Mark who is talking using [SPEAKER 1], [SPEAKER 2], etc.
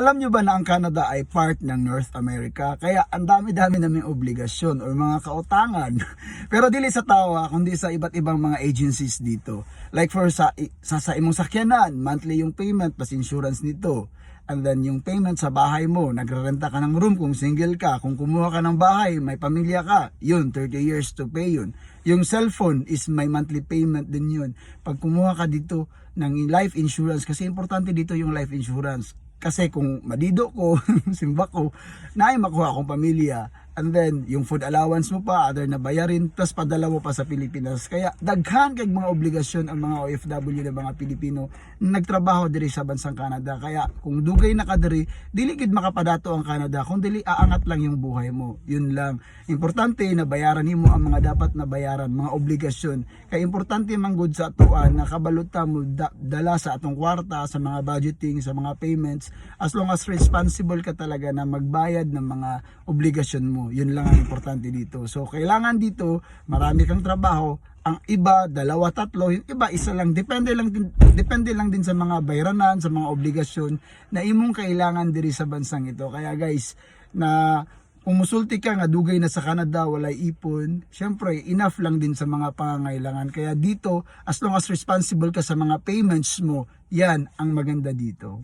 [SPEAKER 1] Alam nyo ba na ang Canada ay part ng North America? Kaya ang dami-dami naming obligasyon or mga kautangan. Pero dili sa tawa, kundi sa iba't ibang mga agencies dito. Like for sa, sa, sa imong sakyanan, monthly yung payment, plus insurance nito. And then yung payment sa bahay mo, nagrerenta ka ng room kung single ka, kung kumuha ka ng bahay, may pamilya ka, yun, 30 years to pay yun. Yung cellphone is may monthly payment din yun. Pag kumuha ka dito ng life insurance, kasi importante dito yung life insurance. Kasi kung madido ko, simba ko, naay makuha akong pamilya. And then, yung food allowance mo pa, other na bayarin, plus padala mo pa sa Pilipinas. Kaya, daghan kay mga obligasyon ang mga OFW na mga Pilipino na nagtrabaho diri sa bansang Canada. Kaya, kung dugay na ka diri, dili gid makapadato ang Canada. Kung dili, aangat lang yung buhay mo. Yun lang. Importante na bayaran nimo ang mga dapat na bayaran, mga obligasyon. Kaya, importante man gud sa atuan na kabaluta mo da- dala sa atong kwarta, sa mga budgeting, sa mga payments, as long as responsible ka talaga na magbayad ng mga obligasyon Yun lang ang importante dito. So, kailangan dito, marami kang trabaho. Ang iba, dalawa, tatlo. Yung iba, isa lang. Depende lang din, depende lang din sa mga bayranan, sa mga obligasyon na imong kailangan diri sa bansang ito. Kaya guys, na umusulti ka nga dugay na sa Canada walay ipon syempre enough lang din sa mga pangangailangan kaya dito as long as responsible ka sa mga payments mo yan ang maganda dito